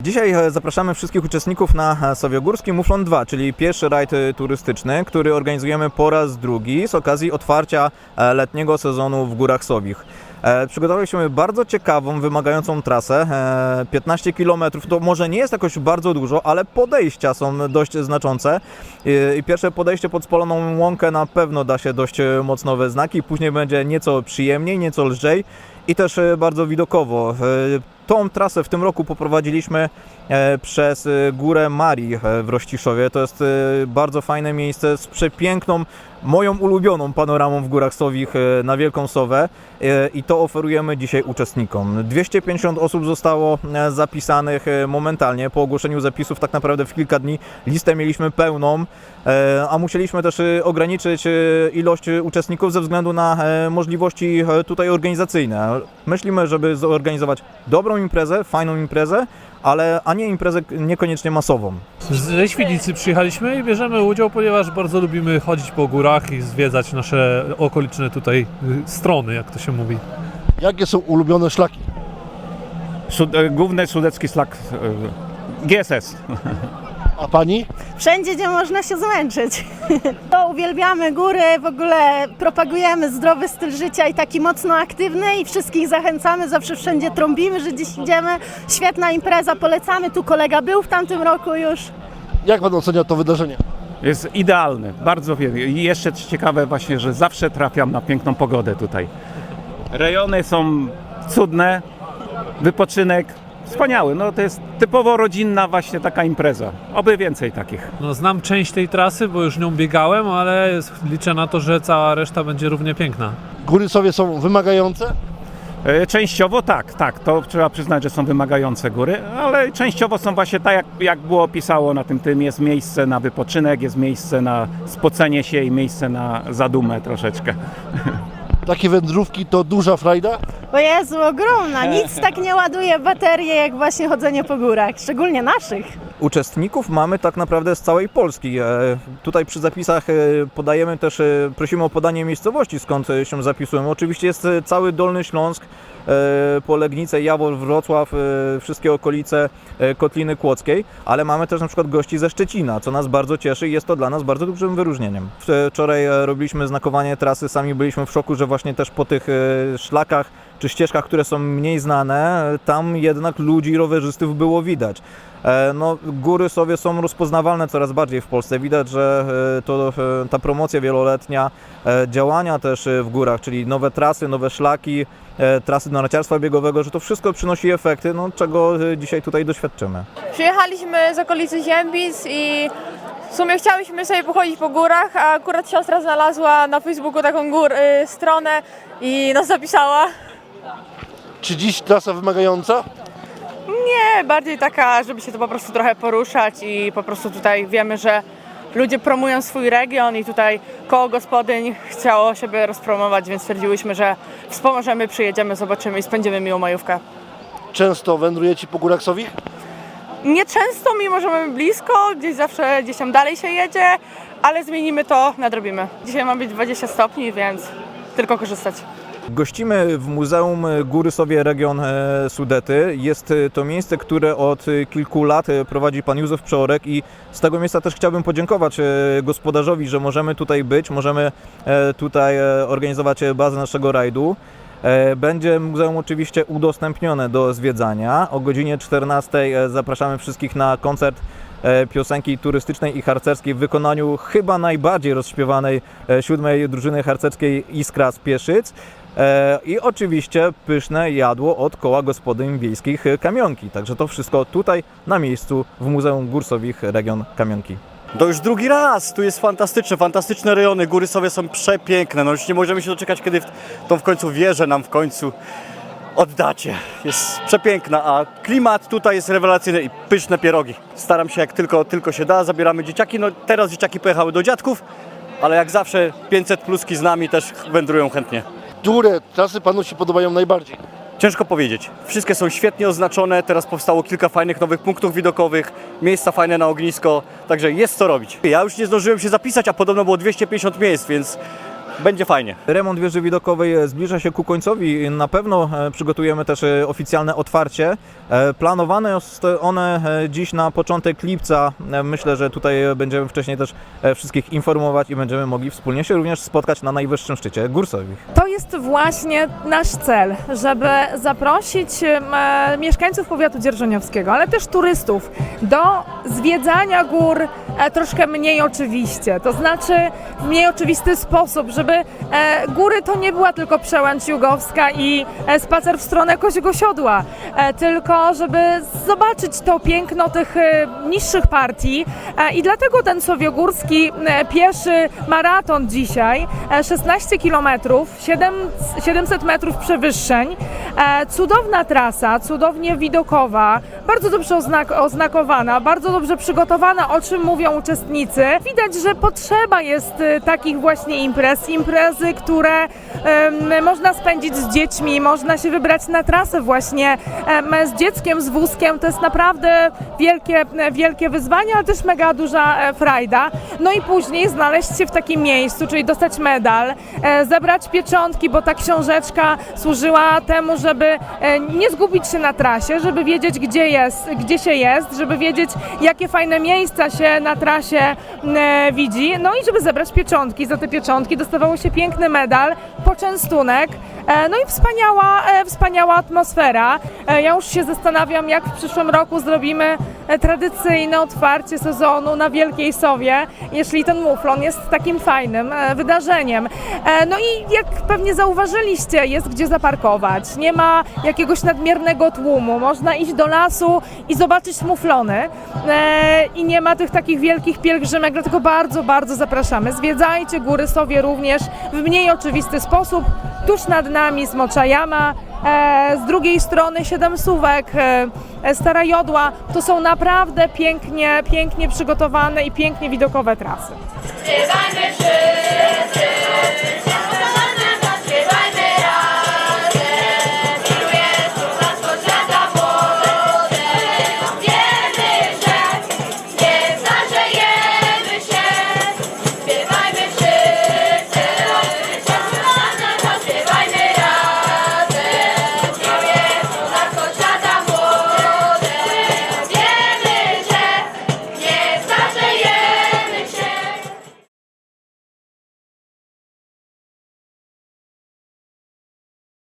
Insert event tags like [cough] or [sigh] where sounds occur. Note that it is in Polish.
Dzisiaj e, zapraszamy wszystkich uczestników na e, Sowiogórski Muflon 2, czyli pierwszy rajd e, turystyczny, który organizujemy po raz drugi z okazji otwarcia letniego sezonu w Górach Sowich. Przygotowaliśmy bardzo ciekawą, wymagającą trasę. e, 15 km to może nie jest jakoś bardzo dużo, ale podejścia są dość znaczące. I- pierwsze podejście pod spaloną łąkę na pewno da się dość mocno we znaki. Później będzie nieco przyjemniej, nieco lżej i też bardzo widokowo. Tą trasę w tym roku poprowadziliśmy e, przez e, Górę Marii e, w Rościszowie. To jest bardzo fajne miejsce z przepiękną, moją ulubioną panoramą w Górach Sowich na Wielką Sowę i to oferujemy dzisiaj uczestnikom. 250 osób zostało zapisanych momentalnie po ogłoszeniu zapisów tak naprawdę w kilka dni. Listę mieliśmy pełną, a musieliśmy też ograniczyć ilość uczestników ze względu na możliwości tutaj organizacyjne. Myślimy, żeby zorganizować dobrą imprezę, fajną imprezę, ale a nie imprezę niekoniecznie masową. Ze Świdnicy przyjechaliśmy i bierzemy udział, ponieważ bardzo lubimy chodzić po górach i zwiedzać nasze okoliczne tutaj y, strony, jak to się mówi. Jakie są ulubione szlaki? Sud, e, główny sudecki szlak e, GSS. A pani? Wszędzie, gdzie można się zmęczyć. [laughs] To uwielbiamy góry, w ogóle propagujemy zdrowy styl życia i taki mocno aktywny i wszystkich zachęcamy, zawsze wszędzie trąbimy, że dziś idziemy. Świetna impreza, polecamy. Tu kolega był w tamtym roku już. Jak pan ocenia to wydarzenie? Jest idealny, bardzo wiele. I jeszcze ciekawe właśnie, że zawsze trafiam na piękną pogodę tutaj. Rejony są cudne, wypoczynek wspaniały. No to jest typowo rodzinna właśnie taka impreza. Oby więcej takich. No, znam część tej trasy, bo już nią biegałem, ale liczę na to, że cała reszta będzie równie piękna. Góry sobie są wymagające? E, Częściowo tak, tak, to trzeba przyznać, że są wymagające góry, ale częściowo są właśnie tak, jak, jak było opisało na tym tym, jest miejsce na wypoczynek, jest miejsce na spocenie się i miejsce na zadumę troszeczkę. [laughs] Takie wędrówki to duża frajda? O Jezu, ogromna. Nic tak nie ładuje baterii, jak właśnie chodzenie po górach, szczególnie naszych. Uczestników mamy tak naprawdę z całej Polski. E, Tutaj przy zapisach e, podajemy też, e, prosimy o podanie miejscowości, skąd się zapisują. Oczywiście jest cały Dolny Śląsk, e, Polegnice, Jawor, Wrocław, wszystkie okolice Kotliny Kłodzkiej, ale mamy też na przykład gości ze Szczecina, co nas bardzo cieszy i jest to dla nas bardzo dużym wyróżnieniem. Wczoraj robiliśmy znakowanie trasy, sami byliśmy w szoku, że właśnie też po tych szlakach czy ścieżkach, które są mniej znane, tam jednak ludzi, rowerzystów było widać. E, No, góry sobie są rozpoznawalne coraz bardziej w Polsce. Widać, że e, to, e, ta promocja wieloletnia, działania też w górach, czyli nowe trasy, nowe szlaki, trasy do narciarstwa biegowego, że to wszystko przynosi efekty, no, czego dzisiaj tutaj doświadczymy. Przyjechaliśmy z okolicy Ziębic i w sumie chciałyśmy sobie pochodzić po górach, a akurat siostra znalazła na Facebooku taką gór, y, stronę i nas zapisała. Czy dziś trasa wymagająca? Nie, bardziej taka, żeby się tu po prostu trochę poruszać i po prostu tutaj wiemy, że ludzie promują swój region i tutaj koło gospodyń chciało siebie rozpromować, więc stwierdziłyśmy, że wspomożemy, przyjedziemy, zobaczymy i spędzimy miłą majówkę. Często wędrujecie po górach Sowich? Nie często, mimo że mamy blisko, gdzieś zawsze gdzieś tam dalej się jedzie, ale zmienimy to, nadrobimy. Dzisiaj ma być 20 stopni, więc tylko korzystać. Gościmy w Muzeum Góry Sowie Region e, Sudety. Jest e, to miejsce, które od e, kilku lat prowadzi pan Józef Przeorek i z tego miejsca też chciałbym podziękować gospodarzowi, że możemy tutaj być, możemy tutaj organizować bazę naszego rajdu. Będzie muzeum oczywiście udostępnione do zwiedzania. O godzinie 14 e, zapraszamy wszystkich na koncert piosenki turystycznej i harcerskiej w wykonaniu chyba najbardziej rozśpiewanej siódmej drużyny harcerskiej Iskra z Pieszyc. E, I oczywiście pyszne jadło od koła gospodyń wiejskich e, Kamionki. Także to wszystko tutaj na miejscu w Muzeum Górsowich Region Kamionki. To już drugi raz, tu jest fantastyczne, fantastyczne rejony, góry sobie są przepiękne, no już nie możemy się doczekać, kiedy tą w końcu wieżę nam w końcu oddacie. Jest przepiękna, a klimat tutaj jest rewelacyjny i pyszne pierogi. Staram się jak tylko, tylko się da, zabieramy dzieciaki, no teraz dzieciaki pojechały do dziadków, ale jak zawsze 500 pluski z nami też wędrują chętnie. Które trasy panu się podobają najbardziej? Ciężko powiedzieć. Wszystkie są świetnie oznaczone, teraz powstało kilka fajnych nowych punktów widokowych, miejsca fajne na ognisko, także jest co robić. Ja już nie zdążyłem się zapisać, a podobno było 250 miejsc, więc będzie fajnie. Remont wieży widokowej zbliża się ku końcowi. Na pewno e, przygotujemy też e, oficjalne otwarcie. E, Planowane jest one dziś na początek lipca. Myślę, że tutaj będziemy wcześniej też wszystkich informować i będziemy mogli wspólnie się również spotkać na najwyższym szczycie Górsowich. To jest właśnie nasz cel, żeby zaprosić mieszkańców powiatu dzierżoniowskiego, ale też turystów do zwiedzania gór troszkę mniej oczywiście, to znaczy w mniej oczywisty sposób, żeby e, góry to nie była tylko przełęcz jugowska i e, spacer w stronę Koziego Siodła, e, tylko żeby zobaczyć to piękno tych e, niższych partii. E, i dlatego ten sowiogórski e, pieszy maraton dzisiaj, e, 16 km, 700 metrów przewyższeń, e, cudowna trasa, cudownie widokowa, bardzo dobrze oznak oznakowana, bardzo dobrze przygotowana, o czym mówią uczestnicy. Widać, że potrzeba jest e, takich właśnie imprez, imprezy, które można spędzić z dziećmi, można się wybrać na trasę właśnie z dzieckiem, z wózkiem, to jest naprawdę wielkie, wielkie wyzwanie, ale też mega duża e, frajda. No i później znaleźć się w takim miejscu, czyli dostać medal, e, zebrać pieczątki, bo ta książeczka służyła temu, żeby e, nie zgubić się na trasie, żeby wiedzieć, gdzie jest, gdzie się jest, żeby wiedzieć, jakie fajne miejsca się na trasie e, widzi, no i żeby zebrać pieczątki. Za te pieczątki dostawało się piękny medal, poczęstunek, no i wspaniała, e, wspaniała atmosfera. E, Ja już się zastanawiam, jak w przyszłym roku zrobimy e, tradycyjne otwarcie sezonu na Wielkiej Sowie, jeśli ten muflon jest takim fajnym e, wydarzeniem. E, No i jak pewnie zauważyliście, jest gdzie zaparkować. Nie ma jakiegoś nadmiernego tłumu. Można iść do lasu i zobaczyć muflony. E, I nie ma tych takich wielkich pielgrzymek, dlatego bardzo, bardzo zapraszamy. Zwiedzajcie Góry Sowie również w mniej oczywisty sposób. Tuż nad nami Smocza Jama, e, z drugiej strony Siedem Suwek, e, Stara Jodła. To są naprawdę pięknie, pięknie przygotowane i pięknie widokowe trasy.